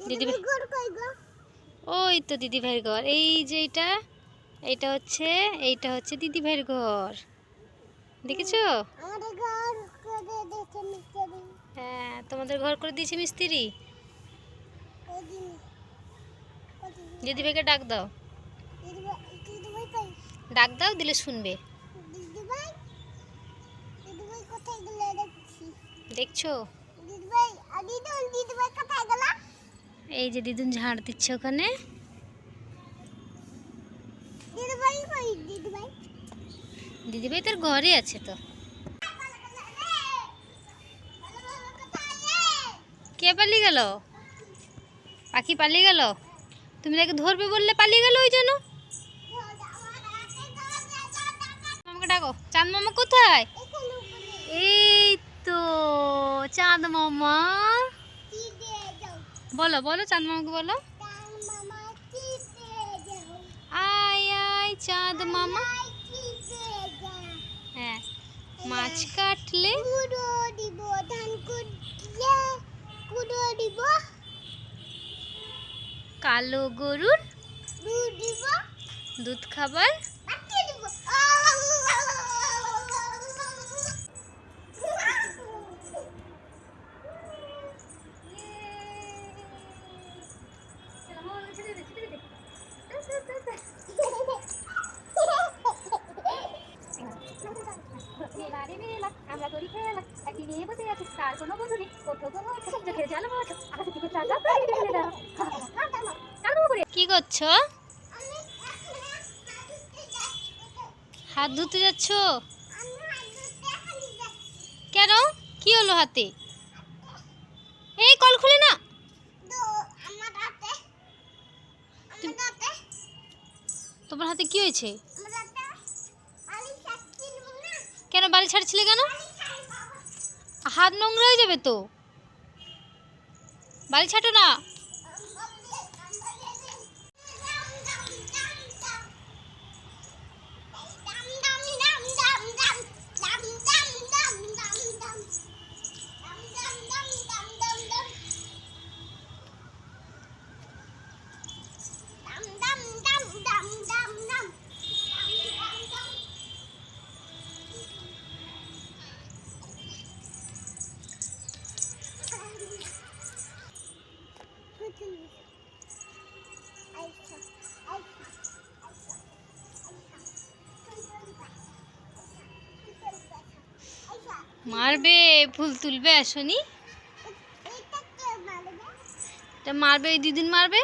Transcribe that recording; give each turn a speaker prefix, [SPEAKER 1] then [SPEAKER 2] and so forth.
[SPEAKER 1] দিদি ওই তো দিদি ভাইয়ের ঘর। এই যে এটা এইটা হচ্ছে এইটা হচ্ছে দিদি ভাইয়ের ঘর। দেখেছ? হ্যাঁ তোমাদের ঘর করে দিয়েছে মিস্ত্রি? দিদি ভাইকে ডাক দাও। ডাক দাও দিলে শুনবে।
[SPEAKER 2] দেখছ? দিদি ভাই
[SPEAKER 1] এই যে দিদুন ঝাড় দিচ্ছে ওখানে।
[SPEAKER 2] দিদি ভাই কই দিদি ভাই
[SPEAKER 1] দিদি ভাই তোর ঘরে আছে তো। কে পালিয়ে গেল? পাখি পালিয়ে গেল? তুমি তাকে ধরবে বললে পালিয়ে গেল ওই জন্য? মামাকে ডাকো, চাঁদ মামা কোথায় এই তো চাঁদ মামা বলো বলো চাঁদ মামাকে বলো। আয় আয় চাঁদ মামা হ্যাঁ মাছ কাটলে কালো গরুর
[SPEAKER 2] দুধ
[SPEAKER 1] খাবার কি করছ? হাত ধুতে যাচ্ছ? কেন? কি হলো হাতে? এই কল খুলে না। তোমার হাতে কি হয়েছে? কেন বাড়ি ছাড়ছিলে কেন? হাত নোংরা হয়ে যাবে তো বাড়ি ছাটো না মারবে ফুল তুলবে আসনি? এটা মারবে এই দিদিন মারবে?